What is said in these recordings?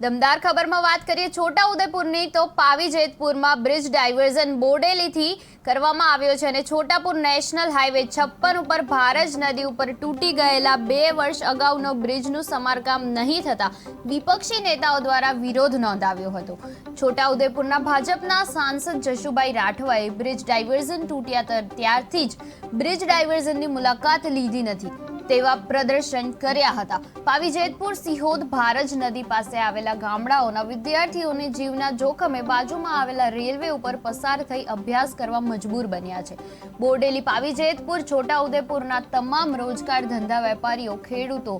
દમદાર ખબરમાં વાત કરીએ છોટા ઉદેપુરની તો પાવી જેતપુરમાં બ્રિજ ડાયવર્ઝન બોડેલીથી કરવામાં આવ્યો છે અને છોટાપુર નેશનલ હાઈવે છપ્પન ઉપર ભારજ નદી ઉપર તૂટી ગયેલા બે વર્ષ અગાઉનો બ્રિજનું સમારકામ નહીં થતા વિપક્ષી નેતાઓ દ્વારા વિરોધ નોંધાવ્યો હતો. છોટા ઉદેપુરના ભાજપના સાંસદ જશુભાઈ રાઠવાએ બ્રિજ ડાયવર્ઝન તૂટ્યા ત્યારથી જ બ્રિજ ડાયવર્ઝનની મુલાકાત લીધી નથી. તેવા પ્રદર્શન કર્યા હતા. પાવી જેતપુર સિહોદ ભારજ નદી પાસે આવેલા ગામડાઓના વિદ્યાર્થીઓને જીવના જોખમે બાજુમાં આવેલા રેલવે ઉપર પસાર થઈ અભ્યાસ કરવા મજબૂર બન્યા છે. બોરડેલી પાવી જેતપુર, છોટાઉદેપુરના તમામ રોજગાર ધંધા વેપારીઓ, ખેડૂતો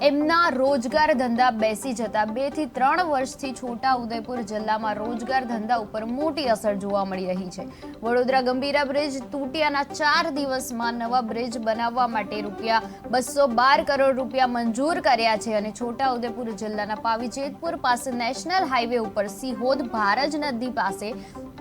એમના રોજગાર ધંધા બેસી જતા બેથી ત્રણ વર્ષથી છોટા ઉદયપુર જિલ્લામાં રોજગાર ધંધા ઉપર મોટી અસર જોવા મળી રહી છે. વડોદરા ગંભીરા બ્રિજ તૂટ્યાના ચાર દિવસમાં નવા બ્રિજ બનાવવા માટે રૂપિયા બસો બાર કરોડ રૂપિયા મંજૂર કર્યા છે અને છોટા ઉદેપુર જિલ્લાના પાવી જેતપુર પાસે નેશનલ હાઈવે ઉપર સિહોદ ભારજ નદી પાસે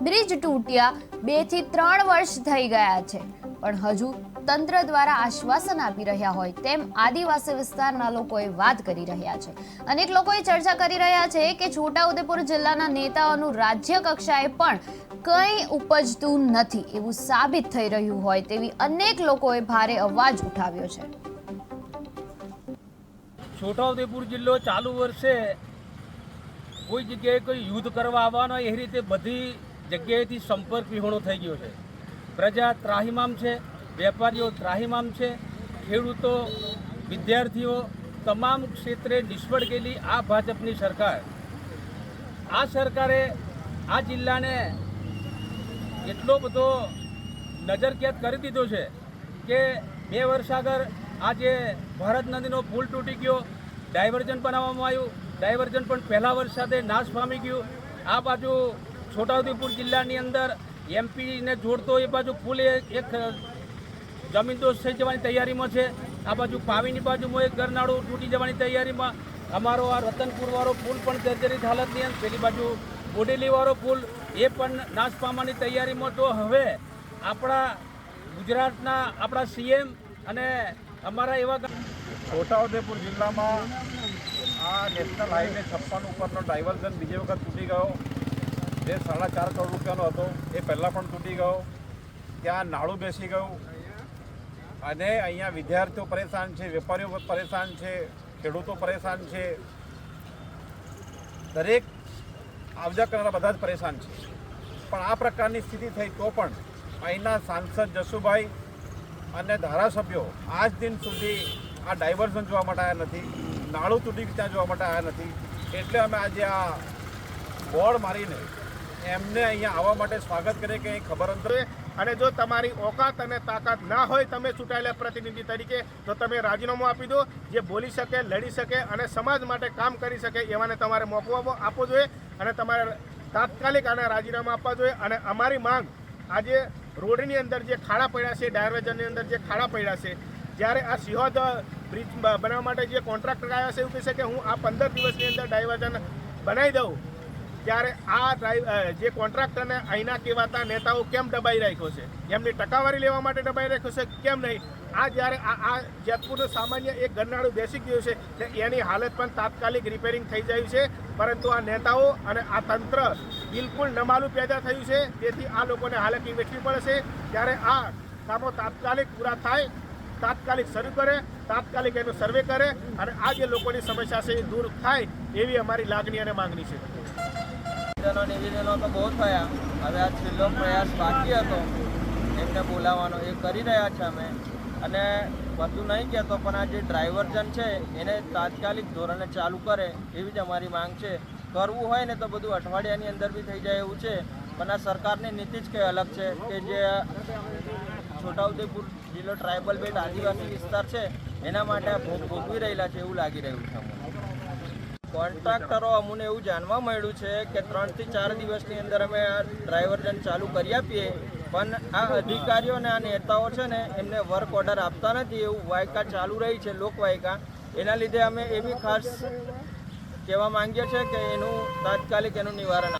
બ્રિજ તૂટ્યા બેથી ત્રણ વર્ષ થઈ ગયા છે. પણ હજુ તંત્ર દ્વારા આશ્વાસન આપી રહ્યા હોય તેમ આદિવાસી વિસ્તારના લોકોએ વાત કરી રહ્યા છે. અનેક લોકોએ ચર્ચા કરી રહ્યા છે કે છોટાઉદેપુર જિલ્લાના નેતાઓનું રાજ્ય કક્ષાએ પણ કંઈ ઉપજતું નથી એવું સાબિત થઈ રહ્યું હોય તેવી અનેક લોકોએ ભારે અવાજ ઉઠાવ્યો છે. છોટાઉદેપુર જિલ્લો ચાલુ વર્ષે કોઈ જગ્યાએ કોઈ યુદ્ધ કરવા આવવાનો એ રીતે બધી જગ્યાએથી સંપર્ક વિહોણો થઈ ગયો છે. પ્રજા ત્રાહિમામ છે વેપારીઓ ત્રાહીમામ છે. ખેડૂતો, વિદ્યાર્થીઓ તમામ ક્ષેત્રે નિષ્ફળ ગયેલી આ ભાજપની સરકાર. આ સરકારે આ જિલ્લાને એટલો બધો નજરકેદ કરી દીધો છે કે બે વર્ષ આગળ આ જે ભારત નદીનો પુલ તૂટી ગયો ડાયવર્ઝન બનાવવામાં આવ્યું ડાયવર્ઝન પણ પહેલા વરસાદે નાશ પામી ગયું. આ બાજુ છોટાઉદેપુર જિલ્લાની અંદર એમપીને જોડતો એ બાજુ પુલ એક જમીન દોષ થઈ જવાની તૈયારીમાં છે. આ બાજુ પાવીની બાજુમાં એક ગરનાળું તૂટી જવાની તૈયારીમાં. અમારો આ રતનપુરવાળો પુલ પણ જર્જરિત હાલતની અંદર પેલી બાજુ બોડેલીવાળો પુલ એ પણ નાશ પામવાની તૈયારીમાં તો હવે આપણા ગુજરાતના આપણા સીએમ અને અમારા એવા છોટાઉદેપુર જિલ્લામાં આ નેશનલ હાઈવે છપ્પન ઉપરનો ડાયવર્ઝન બીજી વખત તૂટી ગયો. જે સાડા ચાર કરોડ રૂપિયાનો હતો, એ પહેલાં પણ તૂટી ગયો. ત્યાં નાળું બેસી ગયું. અને અહીંયા વિદ્યાર્થીઓ પરેશાન છે, વેપારીઓ પરેશાન છે, ખેડૂતો પરેશાન છે. દરેક આવજા કરનારા બધા જ પરેશાન છે. પણ આ પ્રકારની સ્થિતિ થઈ તો પણ અહીંના સાંસદ જસુભાઈ અને ધારાસભ્યો આજ દિન સુધી આ ડાયવર્ઝન જોવા માટે આવ્યા નથી, નાળું તૂટી ત્યાં જોવા માટે આવ્યા નથી. એટલે અમે આજે આ બોર્ડ મારીને એમને અહીંયા આવવા માટે સ્વાગત કરીએ કે અહીં ખબર અંતર અને જો તમારી ઓકાત અને તાકાત ના હોય, તમે ચૂંટાયેલા પ્રતિનિધિ તરીકે, તો તમે રાજીનામું આપી દો. જે બોલી શકે, લડી શકે અને સમાજ માટે કામ કરી શકે, એવાને તમારે મોકો આપવો- જોઈએ અને તમારે તાત્કાલિક આના રાજીનામા આપવા જોઈએ. અને અમારી માંગ, આજે રોડની અંદર જે ખાડા પડ્યા છે ડાયવર્જનની અંદર જે ખાડા પડ્યા છે, જ્યારે આ સિહોદ બ્રિજ બનાવવા માટે જે કોન્ટ્રાક્ટર આવ્યા છે, એવું કહે છે કે હું આ પંદર દિવસની અંદર ડાયવર્જન બનાવી દઉં ત્યારે આ જે કોન્ટ્રાક્ટરને અહીંના કહેવાતા નેતાઓ કેમ દબાઈ રાખ્યો છે? એમની ટકાવારી લેવા માટે દબાઈ રાખ્યો છે કેમ નહીં? આ જ્યારે આ જેતપુરનું સામાન્ય એક ગરનાળું બેસી ગયું છે, તો એની હાલત પણ તાત્કાલિક રિપેરિંગ થઈ જાય છે. પરંતુ આ નેતાઓ અને આ તંત્ર બિલકુલ નમાલું પેદા થયું છે. તેથી આ લોકોને હાલાકી વેઠવી પડે છે ત્યારે આ કામો તાત્કાલિક પૂરા થાય, તાત્કાલિક શરૂ કરે, તાત્કાલિક એનો સર્વે કરે અને આ જે લોકોની સમસ્યા છે એ દૂર થાય એવી અમારી લાગણી અને માંગણી છે. નિવેદનો નિવેદનો તો બહુ થયા. હવે આ છેલ્લો પ્રયાસ બાકી હતો. એમને બોલાવવાનો, એ કરી રહ્યા છે અમે. અને બધું નહીં કહેતો, પણ આ જે ડ્રાઈવર્જન છે, એને તાત્કાલિક ધોરણે ચાલુ કરે, એવી જ અમારી માંગ છે. કરવું હોય ને તો બધું અઠવાડિયાની અંદર બી થઈ જાય એવું છે. પણ આ સરકારની નીતિ જ કંઈ અલગ છે કે જે છોટાઉદેપુર જિલ્લો ટ્રાઇબલ બેટ આદિવાસી વિસ્તાર છે, એના માટે ભોગવી રહેલા છે એવું લાગી રહ્યું છે કોન્ટ્રાક્ટરો અમને એવું જાણવા મળ્યું છે કે ત્રણથી ચાર દિવસની અંદર અમે આ ડ્રાઈવરજન ચાલુ કરી આપીએ. પણ આ અધિકારીઓ અને આ નેતાઓ છે ને, એમને વર્ક ઓર્ડર આપતા નથી. એવું વાયકા ચાલુ રહી છે લોકવાયકા એના લીધે અમે એવી ખાસ કહેવા માંગીએ છીએ કે એનું તાત્કાલિક એનું નિવારણ